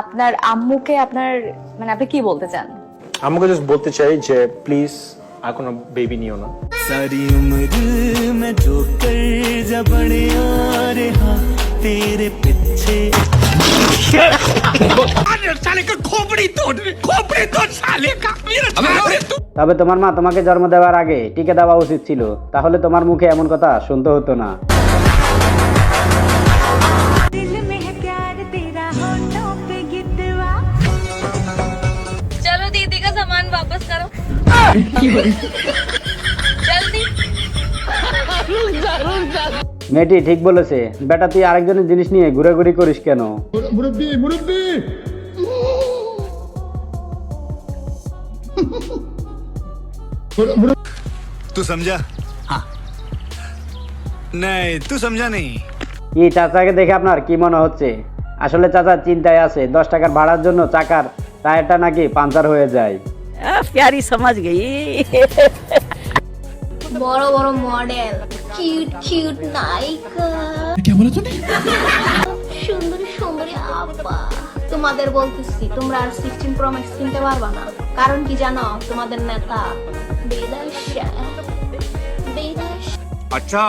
আপনার আম্মুকে আপনার মানে আপনি কি বলতে চান? আম্মুকে জাস্ট বলতে চাই যে প্লিজ আর কোনো বেবি নিও না। সারি উমর মে জো কর জবড়ে আরে হা তেরে পিছে তবে তোমার মা তোমাকে জন্ম দেওয়ার আগে টিকে দেওয়া উচিত ছিল। তাহলে তোমার মুখে এমন কথা শুনতে হতো না। মেয়েটি ঠিক বলেছে বেটা তুই আরেকজনের জিনিস নিয়ে ঘুরাঘুরি করিস কেন तू समझा हाँ नहीं तू समझा नहीं কি চাচাকে দেখে আপনার কি মনে হচ্ছে আসলে চাচা চিন্তায় আছে দশ টাকার ভাড়ার জন্য চাকার টায়ারটা নাকি পাঞ্চার হয়ে যায় प्यारी समझ गई বড় বড় মডেল কিউট কিউট নায়িকা সুন্দরী সুন্দরী আপা তোমাদের বলতেছি তোমরা আর সিক্সটিন প্রো ম্যাক্স কিনতে পারবা না কারণ কি জানো তোমাদের নেতা বেদাশা বেদাশা अच्छा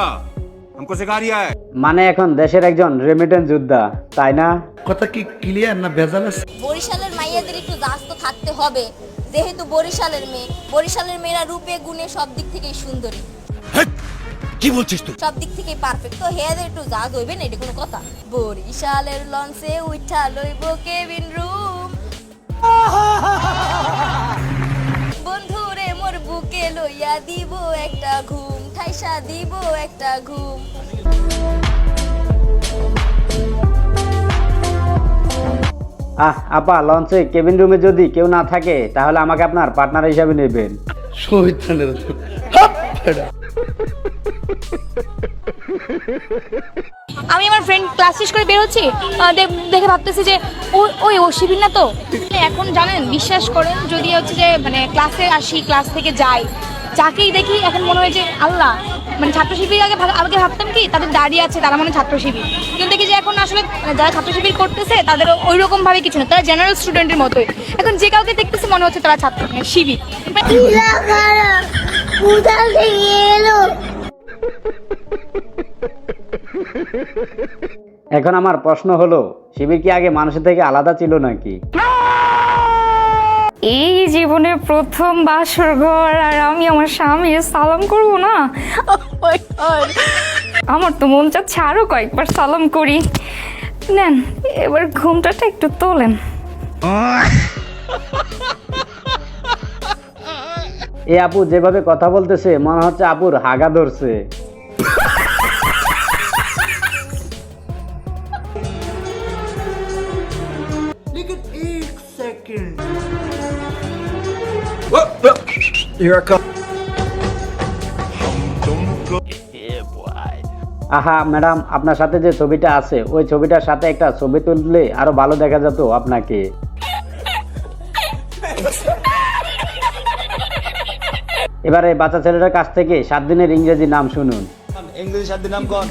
हमको सिखा रिया है মানে এখন দেশের একজন রেমিটেন্স যোদ্ধা তাই না বরিশালের মাইয়াদের একটু দাস তো থাকতে হবে যেহেতু বরিশালের মেয়ে বরিশালের মেয়েরা রূপে গুণে সব দিক থেকেই সুন্দরী। কি বলছিস তুই? সব দিক থেকেই পারফেক্ট তো হেয়াদের একটু জাজ হইবে না এটা কোনো কথা। বরিশালের লঞ্চে উঠা লইব কেবিন রুম। বন্ধুরে মোর বুকে লইয়া দিব একটা ঘুম ঠাইসা দিব একটা ঘুম। আহ আপা লঞ্চে কেবিন রুমে যদি কেউ না থাকে তাহলে আমাকে আপনার পার্টনার হিসাবে নেবেন। আমি আমার ফ্রেন্ড ক্লাস শেষ করে বের হচ্ছি আহ, দে- দেখে ভাবতেছি যে ও ওই ও শিবির না তো? এখন জানেন বিশ্বাস করেন যদি হচ্ছে যে মানে ক্লাসে আসি ক্লাস থেকে যাই যাকেই দেখি এখন মনে হয় যে আল্লাহ মানে ছাত্র শিবির আগে আগে ভাবতাম কি তাদের দাঁড়িয়ে আছে তারা মানে ছাত্র শিবির কিন্তু দেখি যে এখন আসলে মানে যারা ছাত্র শিবির করতেছে তাদের ওই রকম ভাবে কিছু না। তারা জেনারেল স্টুডেন্টের মতোই। এখন যে কাউকে দেখতেছে মনে হচ্ছে তারা ছাত্র মানে শিবির। এখন আমার প্রশ্ন হলো শিবির কি আগে মানুষের থেকে আলাদা ছিল নাকি? এই জীবনে প্রথম বাসর ঘর, আর আমি আমার স্বামী সালাম করব না? আমার তো মন চাচ্ছে আরও কয়েকবার সালাম করি। নেন, এবার ঘুমটাটা একটু তোলেন। এ আপু, যেভাবে কথা বলতেছে, মনে হচ্ছে আপুর হাগা ধরছে। Here I come. আহা ম্যাডাম আপনার সাথে যে ছবিটা আছে ওই ছবিটার সাথে একটা ছবি তুললে আরও ভালো দেখা যেত আপনাকে। এবারে বাচ্চা ছেলেটার কাছ থেকে সাত দিনের ইংরেজি নাম শুনুন। ইংরেজি সাত দিন নাম কোন?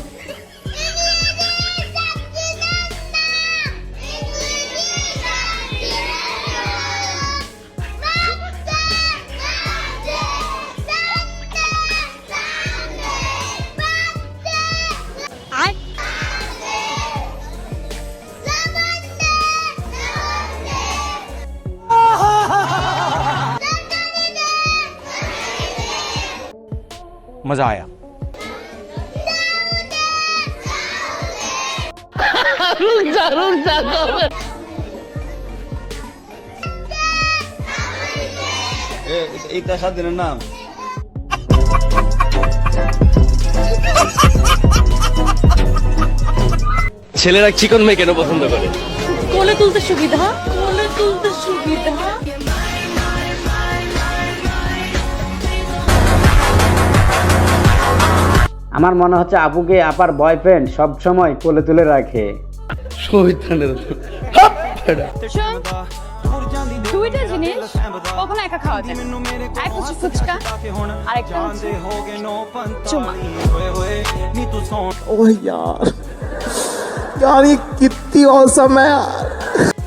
मजा आया एक साथ देना नाम ছেলেরা চিকন মেয়ে কেন পছন্দ করে কোলে তুলতে সুবিধা কোলে তুলতে সুবিধা আমার মনে হচ্ছে আপুকে আপার বয়ফ্রেন্ড সব সময় কোলে তুলে রাখে। দুইটা জিনিস কখনো একা খাওয়া যায়। না। এক হচ্ছে ফুচকা আর একটা হচ্ছে চুমা।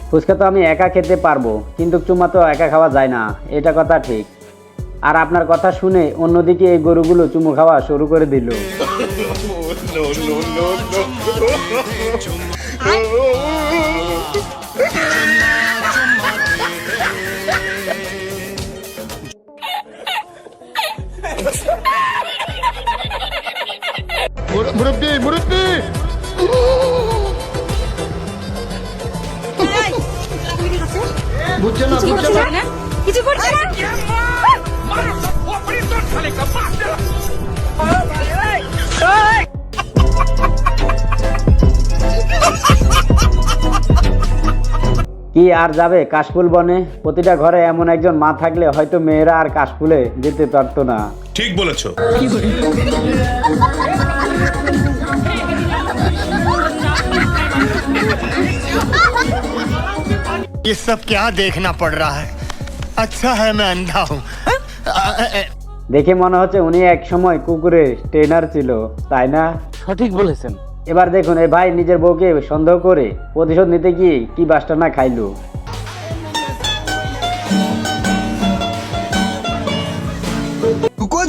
ফুচকা তো আমি একা খেতে পারব কিন্তু চুমা তো একা খাওয়া যায় না এটা কথা ঠিক। আর আপনার কথা শুনে অন্যদিকে এই গরুগুলো চুমু খাওয়া শুরু করে দিল। কিছু করছে না? কি আর যাবে কাশফুল বনে প্রতিটা ঘরে এমন একজন মা থাকলে হয়তো মেয়েরা আর কাশফুলে যেতে পারতো না ঠিক বলেছো ये सब क्या देखना पड़ रहा है अच्छा है मैं अंधा हूँ দেখে মনে হচ্ছে উনি এক সময় কুকুরের ট্রেনার ছিল তাই না সঠিক বলেছেন এবার দেখুন, এই ভাই নিজের বউকে সন্দেহ করে প্রতিশোধ নিতে গিয়ে কি বাসটা না খাইলো।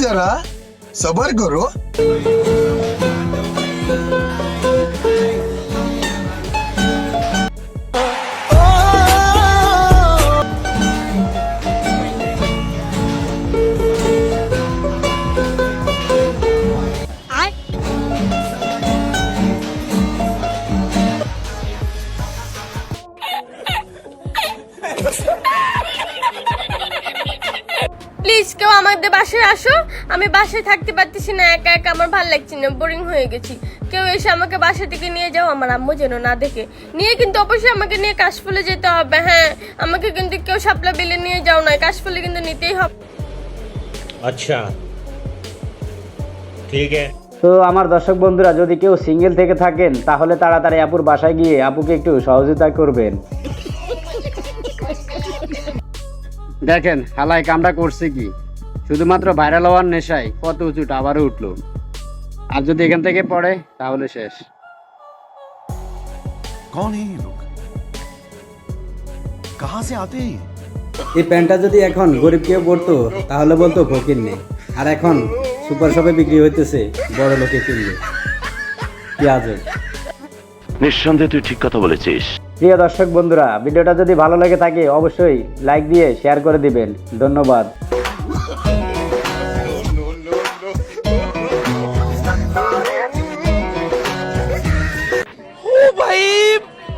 যারা সবার করো আমি বাসায় থাকতে পারতেছি না একা একা আমার ভালো লাগছে না বোরিং হয়ে গেছি। কেউ এসে আমাকে বাসা থেকে নিয়ে যাও আমার আম্মু যেন না দেখে। নিয়ে কিন্তু অবশ্যই আমাকে নিয়ে কাশফুলে যেতে হবে হ্যাঁ আমাকে কিন্তু কেউ সাপলা বিলে নিয়ে যাও না কাশফুলে কিন্তু নিতেই হবে। আচ্ছা ঠিক আছে। তো আমার দর্শক বন্ধুরা যদি কেউ সিঙ্গেল থেকে থাকেন তাহলে তাড়াতাড়ি আপুর বাসায় গিয়ে আপুকে একটু সহযোগিতা করবেন। দেখেন হালাই কামটা করছে কি? শুধুমাত্র ভাইরাল হওয়ার নেশায় কত উঁচু আবারও উঠল। আর যদি এখান থেকে পড়ে তাহলে শেষ। এই প্যান্টটা যদি এখন গরিব কেউ পড়তো তাহলে বলতো ফকির নেই আর এখন সুপার শপে বিক্রি হইতেছে বড় লোকে কিনবে। কি আজব। নিঃসন্দেহে তুই ঠিক কথা বলেছিস। প্রিয় দর্শক বন্ধুরা ভিডিওটা যদি ভালো লাগে থাকে অবশ্যই লাইক দিয়ে শেয়ার করে দিবেন। ধন্যবাদ।